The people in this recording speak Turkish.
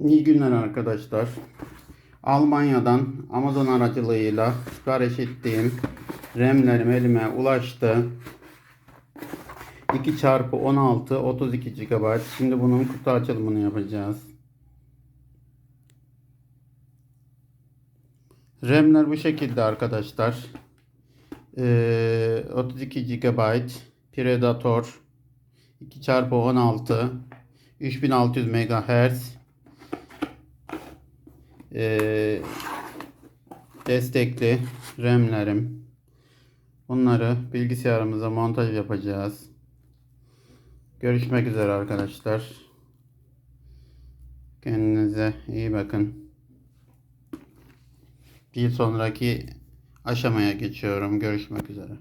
İyi günler arkadaşlar. Almanya'dan Amazon aracılığıyla sipariş ettiğim RAM'lerim elime ulaştı. 2 çarpı 16 32 GB. Şimdi bunun kutu açılımını yapacağız. RAM'ler bu şekilde arkadaşlar. Ee, 32 GB Predator 2 çarpı 16 3600 MHz ee, destekli RAM'lerim. Bunları bilgisayarımıza montaj yapacağız. Görüşmek üzere arkadaşlar. Kendinize iyi bakın. Bir sonraki aşamaya geçiyorum. Görüşmek üzere.